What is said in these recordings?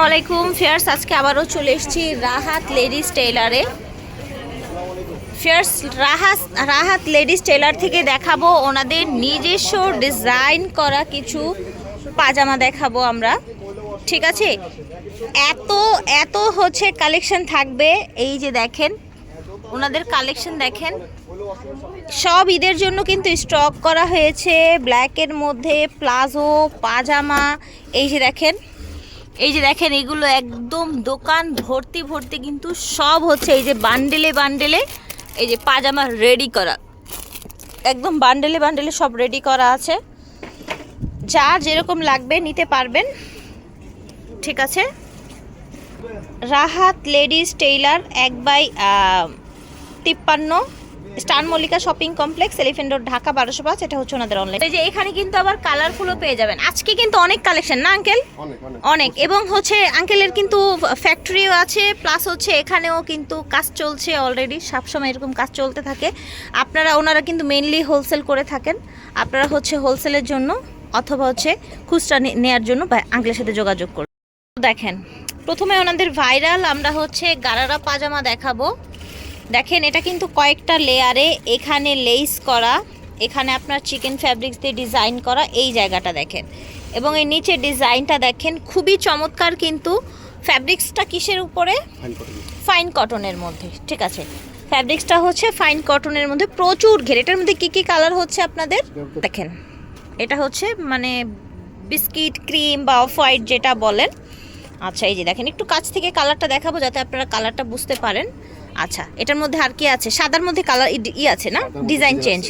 ওয়ালাইকুম ফেয়ার্স, আজকে আবারও চলে এসেছি রাহাত লেডিস টেইলারে। ফেয়ার্স, রাহাত রাহাত লেডিস টেইলার থেকে দেখাবো ওনাদের নিজস্ব ডিজাইন করা কিছু পাজামা দেখাবো আমরা। ঠিক আছে? এত এত হচ্ছে কালেকশন থাকবে, এই যে দেখেন, ওনাদের কালেকশন দেখেন। সব ঈদের জন্য কিন্তু স্টক করা হয়েছে, ব্ল্যাকের মধ্যে, প্লাজো, পাজামা, এই যে দেখেন। এই যে দেখেন, এগুলো একদম দোকান ভর্তি ভর্তি কিন্তু সব হচ্ছে এই যে বান্ডেলে বান্ডেলে এই যে পাজামা রেডি করা। একদম বান্ডেলে বান্ডেলে সব রেডি করা আছে। যা যেরকম লাগবে নিতে পারবেন। ঠিক আছে? রাহাত লেডিস টেইলার এক বাই তিপ্পান্ন। Star Mallika shopping complex elephant road Dhaka বারোশো পাঁচ এটা হচ্ছে ওনাদের অনলাইন এই যে এখানে কিন্তু আবার কালারফুলও পেয়ে যাবেন। আজকে কিন্তু অনেক কালেকশন না আঙ্কেল অনেক এবং হচ্ছে আঙ্কেলের কিন্তু ফ্যাক্টরিও আছে প্লাস হচ্ছে এখানেও কিন্তু কাজ চলছে অলরেডি সবসময় এরকম কাজ চলতে থাকে। আপনারা ওনারা কিন্তু মেনলি হোলসেল করে থাকেন। আপনারা হচ্ছে হোলসেলের জন্য অথবা হচ্ছে খুচরা নেয়ার জন্য আঙ্কেলের সাথে যোগাযোগ করুন। দেখেন প্রথমে ওনাদের ভাইরাল আমরা হচ্ছে গারারা পাজামা দেখাবো। দেখেন এটা কিন্তু কয়েকটা লেয়ারে এখানে লেস করা এখানে আপনার চিকেন ফ্যাব্রিক্স দিয়ে ডিজাইন করা এই জায়গাটা দেখেন। এবং এই নিচে ডিজাইনটা দেখেন খুবই চমৎকার কিন্তু। ফ্যাব্রিক্সটা কিসের উপরে? ফাইন কটনের মধ্যে ঠিক আছে। ফ্যাব্রিক্সটা হচ্ছে ফাইন কটনের মধ্যে প্রচুর ঘের। এটার মধ্যে কী কী কালার হচ্ছে আপনাদের? দেখেন এটা হচ্ছে মানে বিস্কিট ক্রিম বা অফ হোয়াইট যেটা বলেন। আচ্ছা এই যে দেখেন একটু কাছ থেকে কালারটা দেখাবো যাতে আপনারা কালারটা বুঝতে পারেন। আচ্ছা এটার মধ্যে আর কি আছে? সাদার মধ্যে কালার ই আছে না? Design change.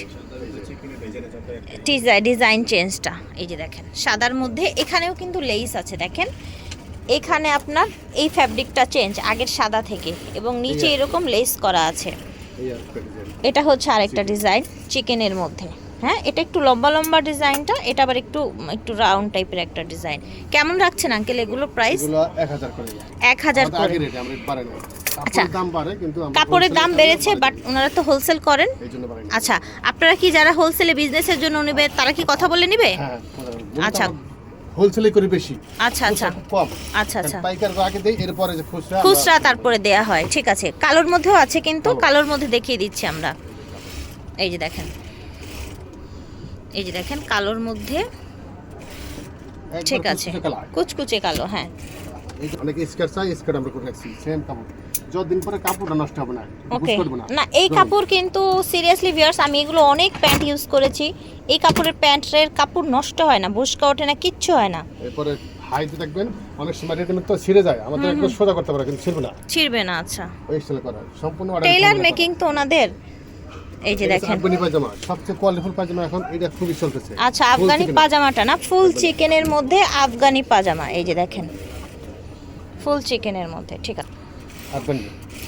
ডিজাইন চেঞ্জটা এই যে দেখেন। সাদার মধ্যে এখানেও কিন্তু লেস আছে দেখেন। এখানে আপনার এই ফ্যাব্রিকটা চেঞ্জ আগের সাদা থেকে এবং নিচে এরকম লেস করা আছে। এটা হচ্ছে আরেকটা ডিজাইন চিকেনের মধ্যে। হ্যাঁ এটা একটু লম্বা লম্বা ডিজাইনটা এটা আবার একটু একটু রাউন্ড টাইপের একটা ডিজাইন। কেমন রাখছেন আঙ্কেল এগুলো প্রাইস? এগুলো 1000 করে দিই। এক হাজার করে। আচ্ছা। কাপড়ের দাম বেড়েছে বাট ওনারা তো হোলসেল করেন। আচ্ছা আপনারা কি যারা হোলসেলে বিজনেসের জন্য নেবে তারা কি কথা বলে নিবে? হ্যাঁ, আচ্ছা। আমরা wholesale করি বেশি আচ্ছা আচ্ছা। কম। আচ্ছা আচ্ছা। পাইকার আগে দেই এরপরে যে খুচরা খুচরা তারপরে দেয়া হয় ঠিক আছে। কালোর মধ্যেও আছে কিন্তু কালোর মধ্যে দেখিয়ে দিচ্ছি আমরা। এই যে দেখেন। এই যে দেখেন কালোর মধ্যে ঠিক আছে। কুচকুচে কালো হ্যাঁ। অনেকে স্কার্ট চাই স্কার্ট আমরা করে রাখছি সেম কাপড়। যতদিন পরে কাপড়টা নষ্ট হবে না ওকে না। এই কাপড় কিন্তু সিরিয়াসলি ভিউয়ার্স আমি এগুলো অনেক প্যান্ট ইউজ করেছি। এই কাপড়ের প্যান্টের কাপড় নষ্ট হয় না বুসকা ওঠে না কিচ্ছু হয় না। এরপরে হাইতে দেখবেন অনেক সময় রেডিমেড তো ছিঁড়ে যায়। আমাদের একদম সোজা করতে পারে কিন্তু ছিঁড়বে না। ছিড়বে না আচ্ছা। ওই স্টাইলে করা সম্পূর্ণ টেইলার মেকিং তো ওনাদের। এই যে দেখেন। আফগানি পায়জামা সবচেয়ে কোয়ালিটিফুল পায়জামা এখন এটা খুবই চলতেছে। আচ্ছা আফগানি পাজামাটা না ফুল চিকেনের মধ্যে আফগানি পাজামা এই যে দেখেন। ফুল চিকেনের মধ্যে ঠিক আছে। আফগানি।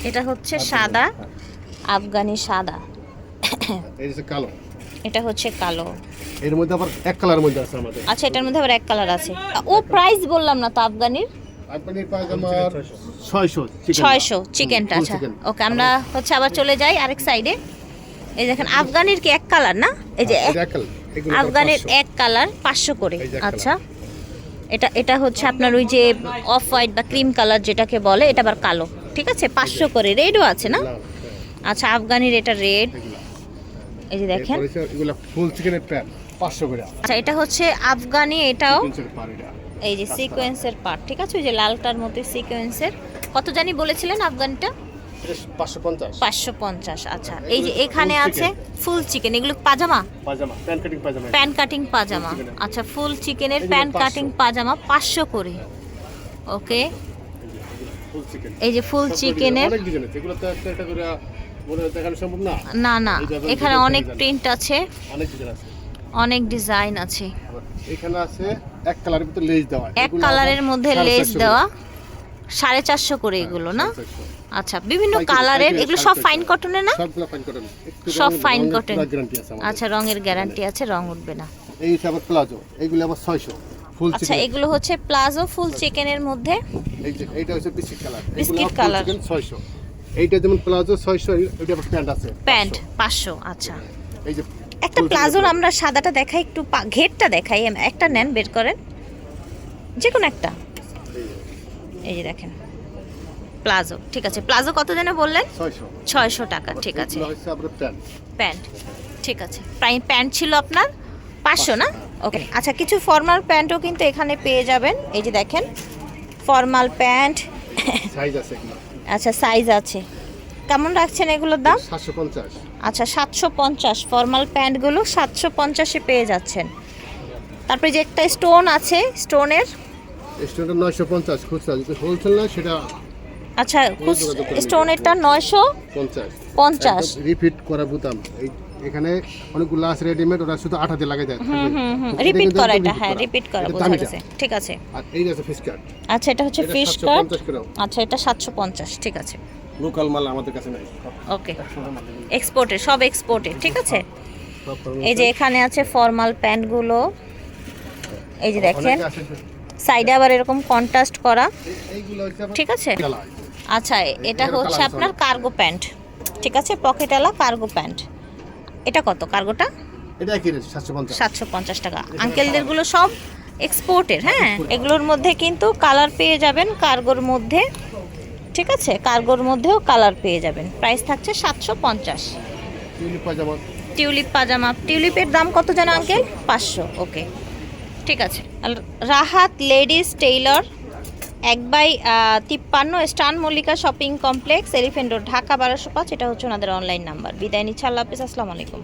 এটা হচ্ছে সাদা হ্যাঁ। আফগানি সাদা। এই যে কালো। এটা হচ্ছে কালো। এর মধ্যে আবার এক কালারের মধ্যে আছে আমাদের। আচ্ছা এটার মধ্যে আবার এক কালার আছে। ও প্রাইস বললাম না তো আফগানির? ছয়শো। চিকেনটা আচ্ছা ওকে আমরা হচ্ছে আবার চলে যাই আরেক সাইডে এই দেখেন আফগানির কি এক কালার না? এই যে এক- আফগানের এক কালার পাঁচশো করে। আচ্ছা। এটা এটা হচ্ছে আপনার ওই যে অফ হোয়াইট বা ক্রিম কালার যেটাকে বলে এটা আবার কালো। ঠিক আছে? পাঁচশো করে। রেডও আছে না? আচ্ছা আফগানির এটা রেড এই যে দেখেন। ফুল চিকেনের প্যান পাঁচশো করে। আচ্ছা এটা হচ্ছে আফগানি এটাও এই যে সিকোয়েন্সের পার্ট ঠিক আছে? ওই যে লালটার মধ্যে সিকোয়েন্সের কত জানি বলেছিলেন আফগানিটা? পাঁচশো পঞ্চাশ। আচ্ছা। এই যে এখানে আছে ফুল চিকেন এগুলো pajama? Pajama pant cutting pajama pant cutting pajama. আচ্ছা ফুল চিকেনের প্যান কাটিং পাজামা পাঁচশো করে। ওকে। এই যে ফুল চিকেনের না? না এখানে অনেক প্রিন্ট আছে। অনেক ডিজাইন আছে। এখানে আছে এক কালারের ভিতরে লেজ দেওয়া। এক কালারের মধ্যে চারশো দেওয়া। করে। সাড়ে চারশো করে এগুলো না। আচ্ছা বিভিন্ন কালারের এগুলো সব। ফাইন কটনের না? সবগুলো ফাইন কটন সব গ্যারান্টি আছে আচ্ছা রঙের গ্যারান্টি আছে রং উঠবে না। এই আবার প্লাজো এগুলো আবার ছয়শো। ফুল আচ্ছা এগুলো হচ্ছে প্লাজো ফুল চিকেনের মধ্যে? এই যে এইটা হচ্ছে বিস্কিট কালার বিস্কিট কালার। ছয়শো। এইটা যেমন প্লাজো ছয়শো এটা আবার প্যান্ট আছে প্যান্ট 500 পাঁচশো আচ্ছা। এই যে একটা প্লাজোর আমরা সাদাটা দেখাই একটু ঘেরটা দেখাই একটা নেন বের করেন। যে কোনো একটা। এই যে দেখেন। প্লাজো ঠিক আছে। প্লাজো কত দিনে বললেন? ছয়শো। টাকা ঠিক আছে। প্যান্ট। ঠিক আছে। প্রাইম প্যান্ট ছিল আপনার পাঁচশো না? ওকে আচ্ছা কিছু ফর্মাল প্যান্টও কিন্তু এখানে পেয়ে যাবেন। এই যে দেখেন ফর্মাল প্যান্ট। আচ্ছা সাইজ আছে। কেমন রাখছেন এগুলোর দাম? আচ্ছা সাতশো পঞ্চাশ। ফর্মাল প্যান্টগুলো সাতশো পঞ্চাশে পেয়ে যাচ্ছেন। তারপরে যে একটা স্টোন আছে স্টোনের স্টুডেন্ট নয়শো পঞ্চাশ খুচরা। যদি হোলসেল না সেটা আচ্ছা স্টোনেরটা নয়শো পঞ্চাশ। রিপিট করা বুতাম। এই এখানে অনেকগুলো আছে রেডিমেড ওরা শুধু আঠাতে লাগাই দেয়। হুম হুম হুম। রিপিট করা এটা হ্যাঁ রিপিট করা এটা বোঝা গেছে। ঠিক আছে। আর এই আছে ফিশ কাট আচ্ছা এটা হচ্ছে ফিশ 750 কাট আচ্ছা এটা সাতশো পঞ্চাশ। ঠিক আছে। লোকাল মাল আমাদের কাছে নাই। ওকে এক্সপোর্টের সব এক্সপোর্টে ঠিক আছে? এই যে এখানে আছে ফর্মাল প্যান্টগুলো। এই যে দেখেন। সাইডে আবার এরকম কন্ট্রাস্ট করা। ঠিক আছে। আচ্ছা এটা হচ্ছে আপনার কার্গো প্যান্ট ঠিক আছে? পকেটওয়ালা কার্গো প্যান্ট এটা কত কার্গোটা এটা কি রেট সাতশো পঞ্চাশ। সাতশো পঞ্চাশ টাকা। আঙ্কেলদেরগুলো সব এক্সপোর্টের হ্যাঁ? এগুলোর মধ্যে কিন্তু কালার পেয়ে যাবেন কার্গোর মধ্যে ঠিক আছে? কার্গোর মধ্যেও কালার পেয়ে যাবেন। প্রাইস থাকছে সাতশো পঞ্চাশ। টিউলিপ পাজামা টিউলিপ পাজামা টিউলিপের দাম কত যেন আঙ্কেল? পাঁচশো। ওকে ঠিক আছে। রাহাত লেডিস টেইলর এক বাই তিপ্পান্ন star Mallika shopping complex, elephant road, Dhaka বারোশো পাঁচ। এটা হচ্ছে ওনাদের অনলাইন নাম্বার বিদায় নিচ্ছে। আল্লাহ হাফিজ। আসসালামু আলাইকুম।